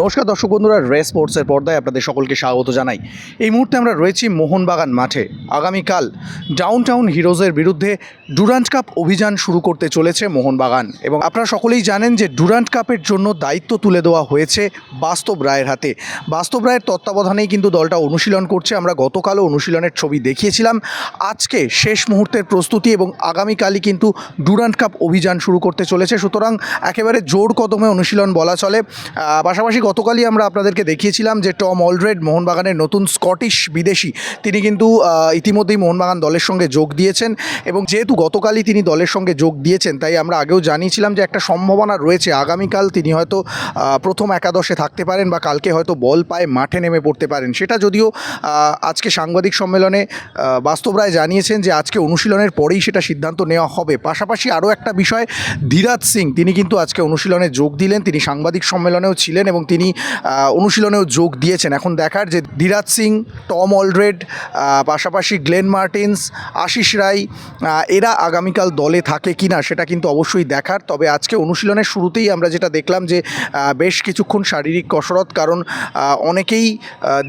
নমস্কার দর্শক বন্ধুরা, রে স্পোর্টসের পর্দায় আপনাদের সকলকে স্বাগত জানাই। এই মুহূর্তে আমরা রয়েছি মোহনবাগান মাঠে। আগামীকাল ডাউন টাউন হিরোজের বিরুদ্ধে ডুরান্ট কাপ অভিযান শুরু করতে চলেছে মোহনবাগান। এবং আপনারা সকলেই জানেন যে ডুরান্ট কাপের জন্য দায়িত্ব তুলে দেওয়া হয়েছে বাস্তব রায়ের হাতে। বাস্তব রায়ের তত্ত্বাবধানেই কিন্তু দলটা অনুশীলন করছে। আমরা গতকালও অনুশীলনের ছবি দেখিয়েছিলাম। আজকে শেষ মুহূর্তের প্রস্তুতি এবং আগামীকালই কিন্তু ডুরান্ট কাপ অভিযান শুরু করতে চলেছে। সুতরাং একেবারে জোর কদমে অনুশীলন বলা চলে। পাশাপাশি গতকালই আমরা আপনাদেরকে দেখিয়েছিলাম যে টম অলরেড মোহনবাগানের নতুন স্কটিশ বিদেশি, তিনি কিন্তু ইতিমধ্যেই মোহনবাগান দলের সঙ্গে যোগ দিয়েছেন এবং যেহেতু গতকালই তিনি দলের সঙ্গে যোগ দিয়েছেন, তাই আমরা আগেও জানিয়েছিলাম যে একটা সম্ভাবনা রয়েছে, আগামীকাল তিনি হয়তো প্রথম একাদশে থাকতে পারেন বা কালকে হয়তো বল পায়ে মাঠে নেমে পড়তে পারেন। সেটা যদিও আজকে সাংবাদিক সম্মেলনে বাস্তব রায় জানিয়েছেন যে আজকে অনুশীলনের পরেই সেটা সিদ্ধান্ত নেওয়া হবে। পাশাপাশি আরও একটা বিষয়, ধীরাজ সিং, তিনি কিন্তু আজকে অনুশীলনে যোগ দিলেন, তিনি সাংবাদিক সম্মেলনেও ছিলেন এবং তিনি অনুশীলনেও যোগ দিয়েছেন। এখন দেখার যে ধীরাজ সিং, টম অলরেড পাশাপাশি গ্লেন মার্টিন্স, আশিস রায় এরা আগামীকাল দলে থাকে কি না সেটা কিন্তু অবশ্যই দেখার। তবে আজকে অনুশীলনের শুরুতেই আমরা যেটা দেখলাম যে বেশ কিছুক্ষণ শারীরিক কসরত কারণ অনেকেই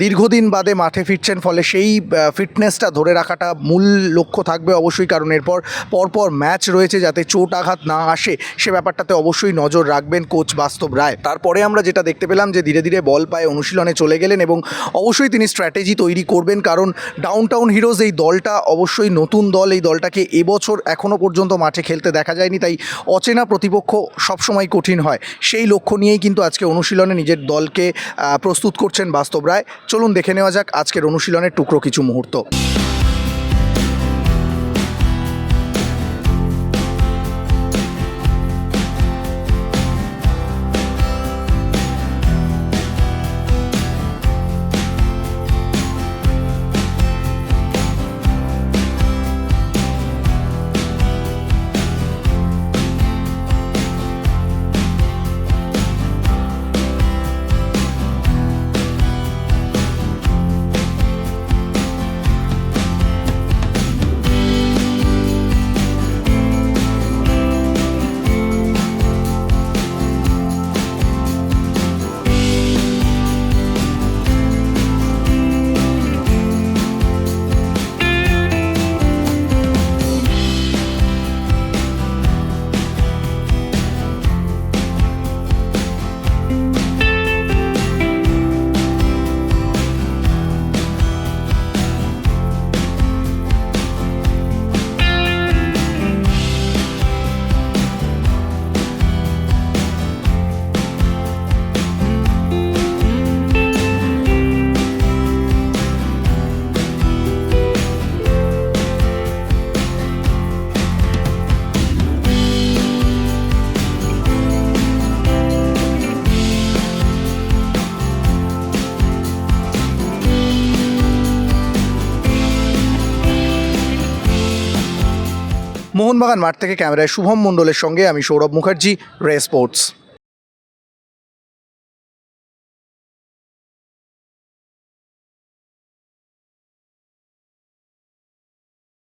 দীর্ঘদিন বাদে মাঠে ফিরছেন, ফলে সেই ফিটনেসটা ধরে রাখাটা মূল লক্ষ্য থাকবে অবশ্যই। কারণ এরপর, পরপর ম্যাচ রয়েছে যাতে চোট আঘাত না আসে, সে ব্যাপারটাতে অবশ্যই নজর রাখবেন কোচ বাস্তব রায়। তারপরে আমরা যেটা দেখতে পেলাম যে ধীরে ধীরে বল পায়ে অনুশীলনে চলে গেলেন এবং অবশ্যই তিনি স্ট্র্যাটেজি তৈরি করবেন। কারণ ডাউন টাউন হিরোজ এই দলটা অবশ্যই নতুন দল, এই দলটাকে এবছর এখনও পর্যন্ত মাঠে খেলতে দেখা যায়নি, তাই অচেনা প্রতিপক্ষ সবসময় কঠিন হয়। সেই লক্ষ্য নিয়েই কিন্তু আজকে অনুশীলনে নিজের দলকে প্রস্তুত করছেন বাস্তব রায়। চলুন দেখে নেওয়া যাক আজকের অনুশীলনের টুকরো কিছু মুহূর্ত। মোহনবাগান মাঠ থেকে ক্যামেরায় শুভম মণ্ডলের সঙ্গে আমি সৌরভ মুখার্জি রে স্পোর্টস।